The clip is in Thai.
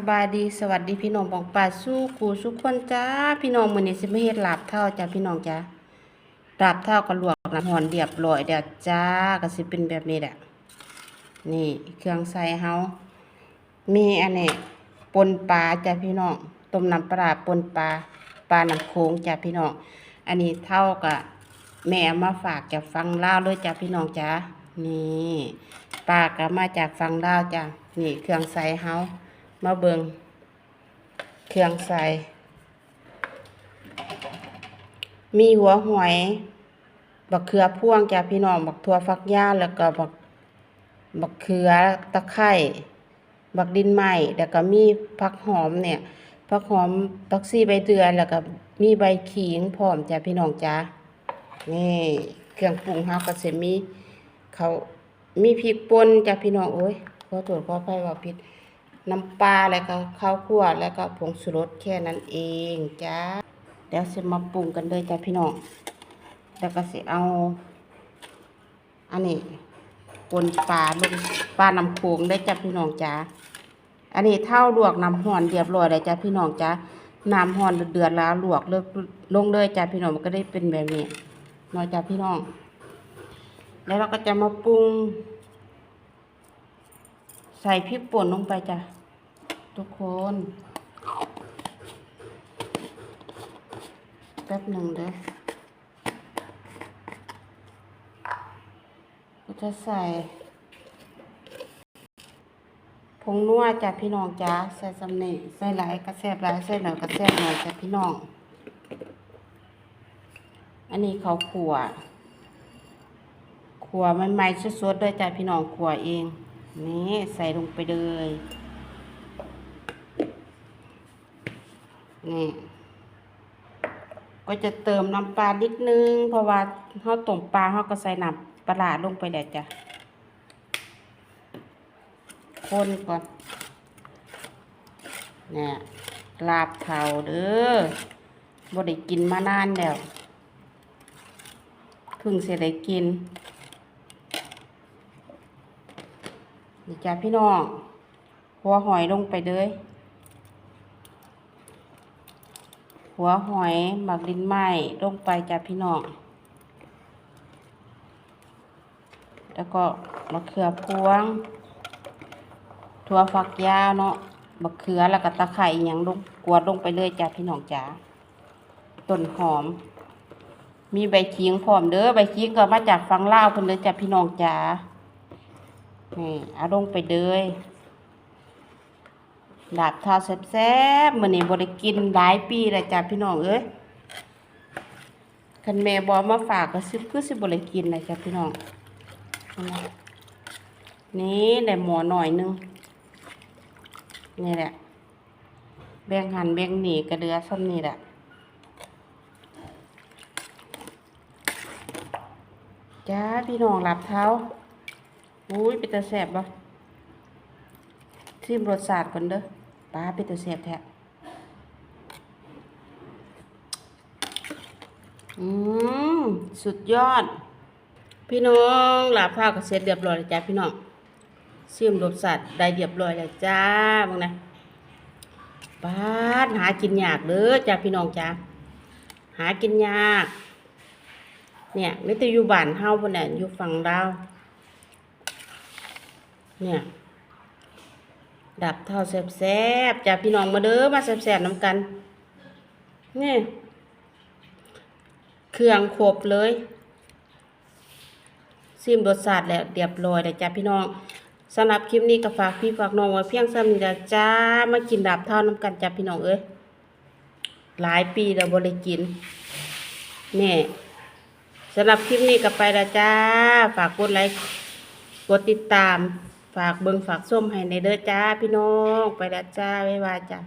สบายดีสวัสดีพี่น้องบองป่าสู้กูสุกคนจ้าพี่น้องมือนี้สิมาเฮ็ดลาบเท่าจ้าพี่น้องจ้าหลาบเท่าก็ลวกน้ำหอนเรียบร้อยเด้อจ้าก็สิเป็นแบบนี้แหละนี่เครื่องใส่เฮามีอันนี้ปนปลาจ้าพี่น้องต้มน้ำปลาปนปลาปลาน้ำโขงจ้าพี่น้องอันนี้เท่ากับแม่มาฝากจากฟังเล่าวเลยจ้าพี่น้องจ้านี่ปลาก็มาจากฟังเล่าจ้านี่เครื่องใส่เฮา มาเบิงเครื่องใส่ มีหัวหอย บักเขือพ่วงจ้าพี่น้อง บักทั่วฟักย่าแล้วก็บักบักเขือตะไคร้บักดินไหม้แล้วก็มีผักหอมเนี่ยผักหอมผักซี่ใบเดือนแล้วก็มีใบขิงพร้อมจ้าพี่น้องจ้านี่เครื่องปรุงเฮาก็สิมีเขามีพริกป่นจ้าพี่น้องโอ้ยขอโทษขออภัยว่าผิด น้ำปลาแล้วก็ข้าวคั่วแล้วก็ผงชูรสแค่นั้นเองจ้าเดี๋ยวสิมาปรุงกันเลยจ้าพี่น้องแล้วก็สิเอา อันนี้ปนปลาลงปลาน้ำโขงได้จ้าพี่น้องจ้าอันนี้เท่าลวกน้ำห่อนเรียบร้อยเลยจ้าพี่น้องจ้าน้ำห่อนเดือดแล้วลวกเลิกลงเลยจ้าพี่น้องมันก็ได้เป็นแบบนี้น้อยจ้าพี่น้อง แล้วเราก็จะมาปรุง ใส่พริกป่นลงไปจ้ะ ทุกคน แป๊บหนึ่งเด้อก็จะใส่ผงนัวจ้ะพี่น้องจ้าใส่สำเนีใส่หลายกระแซบหลายใส่หน่อยกระแซบหน่อยจ้ะพี่น้อง อันนี้เขาวขัวขัวใหม่ๆสดๆด้วยจ้ะพี่น้องขัวเอง นี่ใส่ลงไปเลยนี่ก็จะเติมน้ำปลานิดนึง เพราะว่าเขาต้มปลาเขาก็ใส่น้ำปลาลงไปแล้วจ้ะคนก่อนเนี่ยลาบเทาเด้อบ่ได้กินมานานแล้วเพิ่งเสร็จได้กิน นี่จ้าพี่น้อง หัวหอยลงไปเลย หัวหอยหมักดินไหม้ลงไปจ้าพี่น้อง แล้วก็มะเขือพวง ถั่วฝักยาวเนาะมะเขือแล้วก็ตะไคร้อย่างลงกวดลงไปเลยจ้าพี่น้องจ้าต้นหอม มีใบขิงพร้อมเด้อ ใบขิงก็มาจากฝั่งลาวเพิ่นเลยจ้าพี่น้องจ้า นี่เอาลงไปเลยดาบทอดแซ่บๆมื้อนี้บ่ได้กินหลายปีแล้วจ้ะพี่น้องเอ้ยคันแม่บ่มาฝากก็สิคือสิบ่ได้กินแล้วจ้ะพี่น้อง นี่ได้หมอหน่อยหนึงนี่แหละ แบ่งหันแบ่งหนีก็เหลือซ้ำนี่แหละจ้าพี่น้องหลับเท้า อุ้ยเป็นตาแสบบ่ชิมรสชาติก่อนเด้อป้าเป็นตาแสบแท้อืมสุดยอด พี่น้องลาบข้าวก็เสร็จเรียบร้อยแล้วจ้าพี่น้องชิมรสชาติได้เรียบร้อยแล้วจ้ามึงนะป้าดหากินยากเด้อจ้าพี่น้องจ้าหากินยาก เนี่ยไม่แต่อยู่บ้านเฮาพุ่นน่ะอยู่ฝั่งดาว เนี่ย ดับเท่าแซ่บๆจ้าพี่น้องมาเด้อมาแซ่บๆน้ำกัน นี่เครื่องครบเลยซิมรสชาติแล้วเรียบร้อยแล้วจ้าพี่น้องสำหรับคลิปนี้ก็ฝากพี่ฝากน้องไว้เพียงซ้ำนี้ละจ้ามากินดับเท่าน้ำกันจ้าพี่น้องเอ้ยหลายปีแล้วบ่ได้กินนี่สำหรับคลิปนี้ก็ไปและจ้า ฝากกดไลค์กดติดตาม ฝากเบิงฝากส้มให้ในเด้อจ้าพี่น้อง ไปแล้วจ้าไว้ว่าจ้า